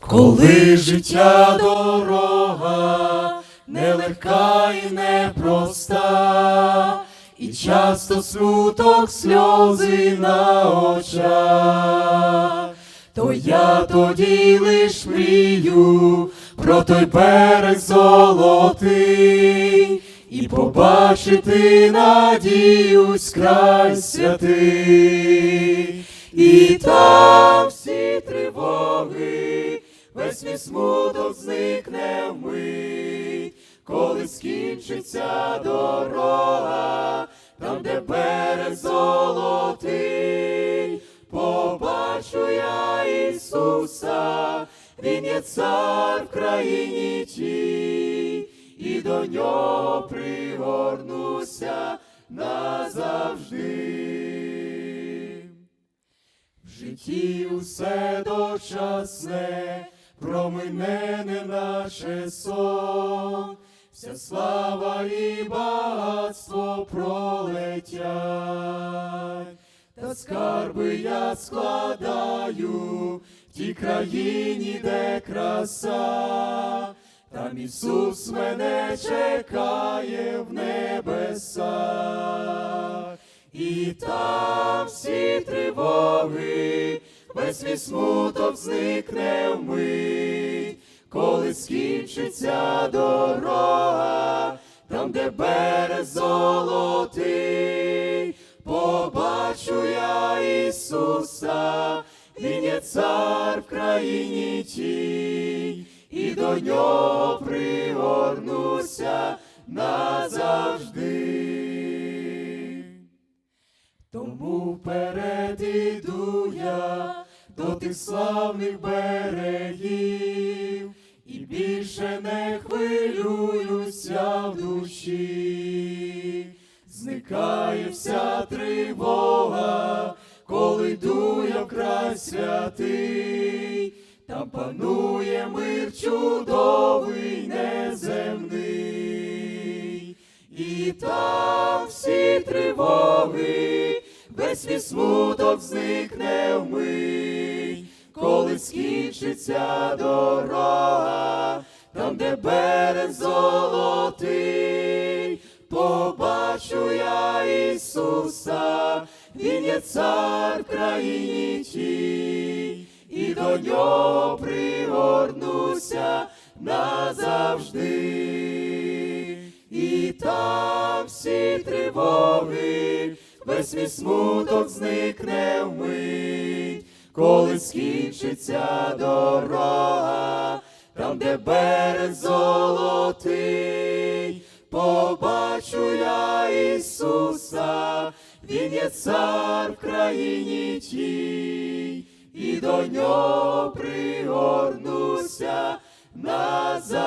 Коли життя дорога нелегка і непроста, і часто смуток сльози на очах, то я тоді лиш мрію про той берег золотий, і побачити надіюсь край святий, і там мій смуток зникне вмить, коли скінчиться дорога, там, де берег золотий, побачу я Ісуса, Він є цар в країні тій, і до нього пригорнуся назавжди. В житті усе дочасне, промине не наче сон, вся слава і багатство пролетять, та скарби я складаю в тій країні, де краса. Там Ісус мене чекає в небесах, і там всі тривоги, весь смуток зникне вмить, коли скінчиться дорога, там, де берег золотий, побачу я Ісуса, Він є цар в країні тій, і до нього пригорнуся назавжди. Тому вперед іду я до тих славних берегів, і більше не хвилююся в душі, зникає вся тривога, коли йду я край святий, там панує мир чудовий неземний, і там всі тривоги, весь мій смуток зникне вмить, коли скінчиться дорога, там, де берег золотий, побачу я Ісуса, Він є цар в країні тій, і до нього пригорнуся назавжди. І там всі тривоги, весь мій смуток зникне вмить, коли скінчиться дорога, там, де берег золотий, побачу я Ісуса, Він є цар в країні тій, і до нього пригорнуся назавжди.